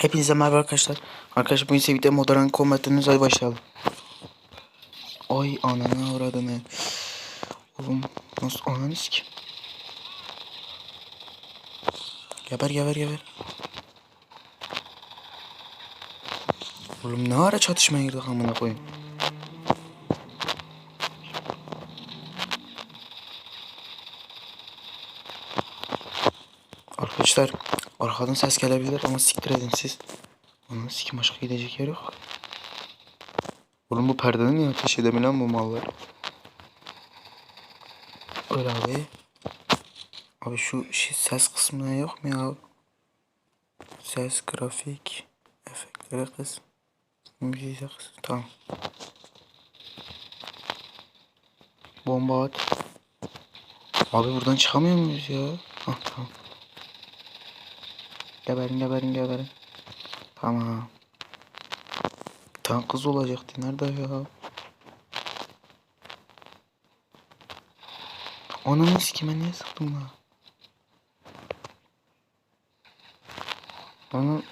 Hepinize merhaba arkadaşlar. Arkadaşlar bugün sevgili Modern Combat'ın hadi başlayalım. Ay ananı avradını. Oğlum nasıl ananı ki? Geber geber geber. Oğlum ne ara çatışmaya girdik amına koyayım. Arkadaşlar arkadan ses gelebilir ama siktir edin siz. Onun sikim başka gidecek yer yok. Oğlum bu perdenin niye ateş edemilen bu mallar? Öyle abi. Abi şu şey, ses kısmına yok mu ya? Ses, grafik, efektlere kız. Müziğe kız. Tamam. Bomba at. Abi buradan çıkamıyor muyuz ya? Hah tamam. Geberin geberin geberin. Tamam. Tam kız olacaktı. Nerede ya? Ananı sikime niye sıktım lan? Ana...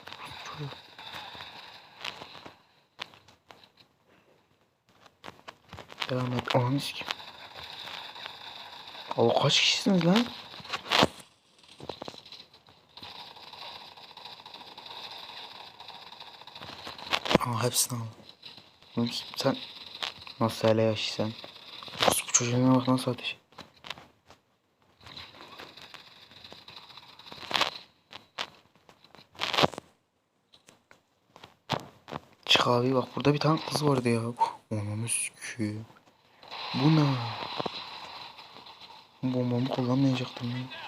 Devam et. Ananı sikim. Aa kaç kişisiniz lan? Hepsini al. Oğlum Sen nasıl hele yaş sen? Nasıl bu çocuğuna bak nasıl ateş. Çık abi bak burada bir tane kız vardı ya. Onu sikiyim. Bu ne? Bombamı kullanmayacaktım ya.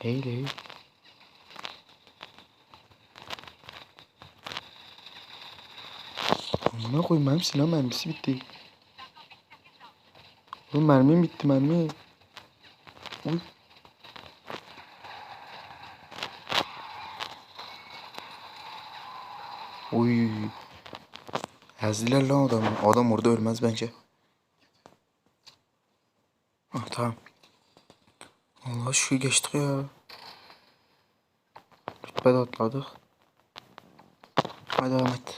Eğil. Amına koyayım silah mermisi bitti. Oğlum mermim bitti mermi. Uy. Uy. Ezdiler lan adamı. Adam orada ölmez bence. Ah tamam. Şu geçtik ya. Rütbe de atladık. Hadi devam et.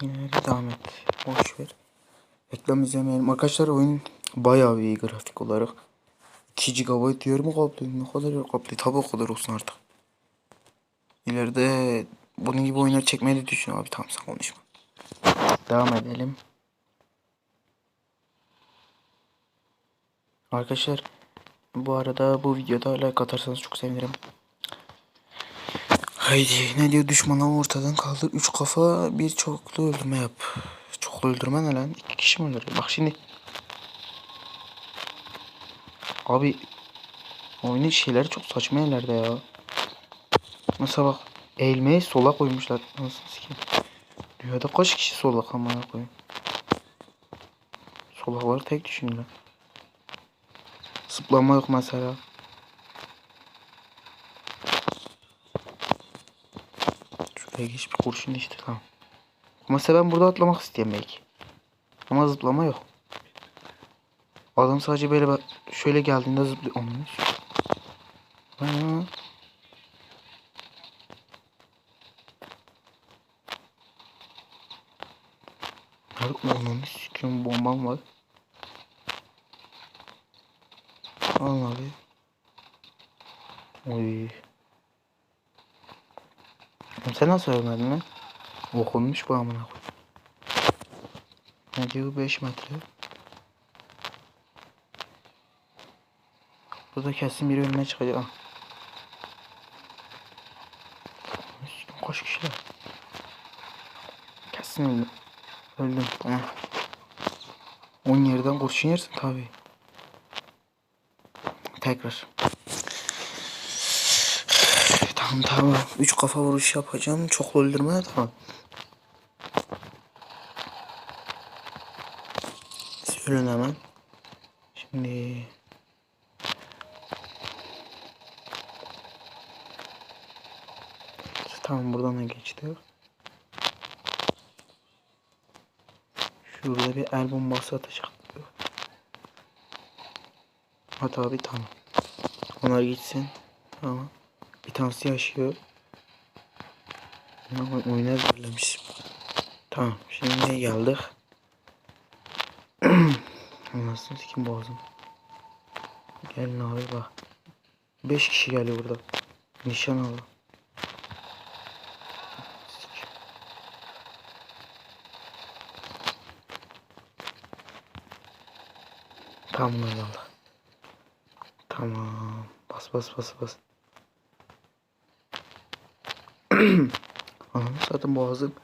Yine devam et. Boş ver. Reklam izlemeyelim. Arkadaşlar oyun bayağı iyi grafik olarak. 2 GB yer mi kaplıyor? Ne kadar yer kaplıyor? Tabi o kadar olsun artık. İleride bunun gibi oyunlar çekmeyi de düşünüyorum abi. Tamam sen konuşma. Devam edelim. Arkadaşlar bu arada bu videoda like atarsanız çok sevinirim. Haydi ne diyor düşmanı ortadan kaldır. Üç kafa bir çoklu öldürme yap. Çoklu öldürme ne lan? İki kişi mi öldürüyor? Bak şimdi. Abi oyunun şeyleri çok saçma yerlerde ya. Mesela bak eğilmeyi sola koymuşlar. Nasıl sikeyim. Dünyada kaç kişi solak amına koyayım. Solakları tek düşündüler. Zıplama yok mesela. Şuraya geç bir kurşun işte tamam. Mesela ben burada atlamak isteyen belki. Ama zıplama yok. Adam sadece böyle bak şöyle geldiğinde zıplıyor. Onun. Harbi onun sikiyorum bombam var. Al abi. Oy. Sen nasıl ölmedin lan? Okunmuş bu amına koy. Ne diyor 5 metre? Burada kesin biri önüne çıkacak. Ah. Kaç kişiler? Kesin öldüm. Öldüm. Ha. 10 yerden kurşun yersin tabii. Tekrar. Tamam tamam. Üç kafa vuruş yapacağım. Çok öldürme tamam. Sürün hemen. Şimdi... Tamam buradan da geçti. Şurada bir el bombası atacak. Hadi abi tamam. Onlar gitsin. Tamam. Bir tanesi yaşıyor. Ama oyuna belirlemiş. Tamam. Şimdi geldik? Nasıl sikim boğazım. Gelin abi bak. 5 kişi geliyor burada. Nişan al. Sik. Tamam eyvallah. Tamam. Bas bas bas bas. Ananı satın boğazım.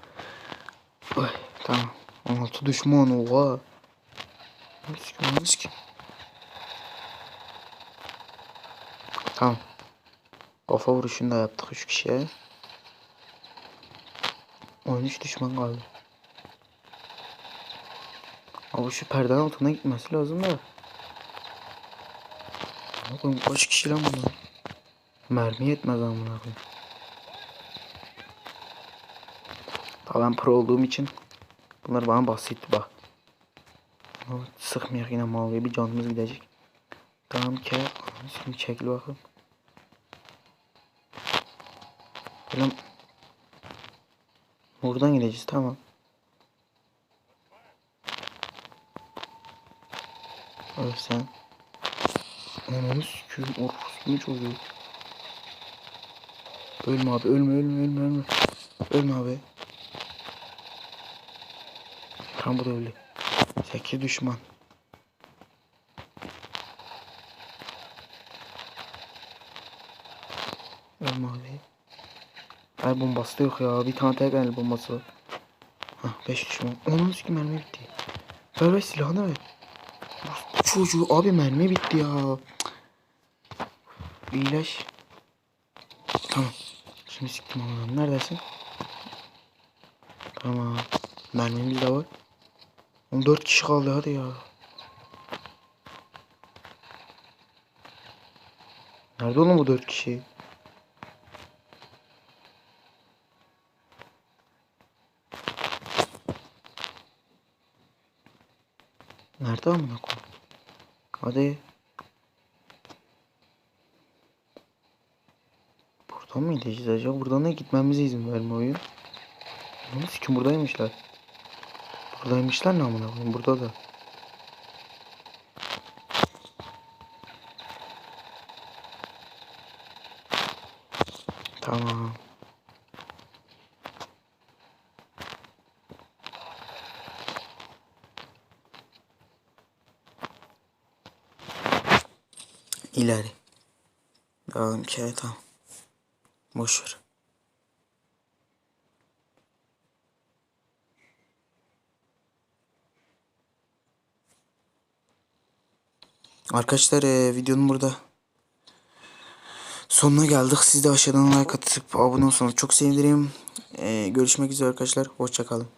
Ay tamam. 16 düşman oha. Ananı sikim. Tamam. Kafa vuruşunu da yaptık 3 kişiye. 13 düşman kaldı. Abi şu perdenin altına gitmesi lazım da. Bakın kaç kişi lan bunlar? Mermi yetmez amına koyayım. Ben pro olduğum için bunlar bana bahsetti bak. Sıkmayak yine maviye bir canımız gidecek. Tamam ki şimdi çekil bakın. Böyle buradan gideceğiz tamam. Öl sen. Ananı sikiyim orospu çocuğu. Ölme abi ölme ölme ölme ölme. Ölme abi. Tam bu da öldü. 8 düşman. Ölme abi. Ay bombası da yok ya. Bir tane tek el bombası var. Hah 5 düşman. Onun sikim mermi bitti. Ver ver silahını ver. Çocuğu abi mermi bitti ya. İyileş. Tamam. Şimdi siktim onu. Neredesin? Tamam. Mermimiz de var. 14 kişi kaldı hadi ya. Nerede oğlum bu 4 kişi? Nerede amına koyayım? Hadi. Buradan mı gideceğiz acaba? Buradan da gitmemize izin verme oyun. Bunu sikim buradaymışlar. Buradaymışlar ne amına koyayım? Burada da. Tamam. İleri. Devam ki tamam. Boş ver. Arkadaşlar eee, videonun burada sonuna geldik. Siz de aşağıdan like atıp abone olsanız çok sevinirim. Eee, görüşmek üzere arkadaşlar. Hoşçakalın.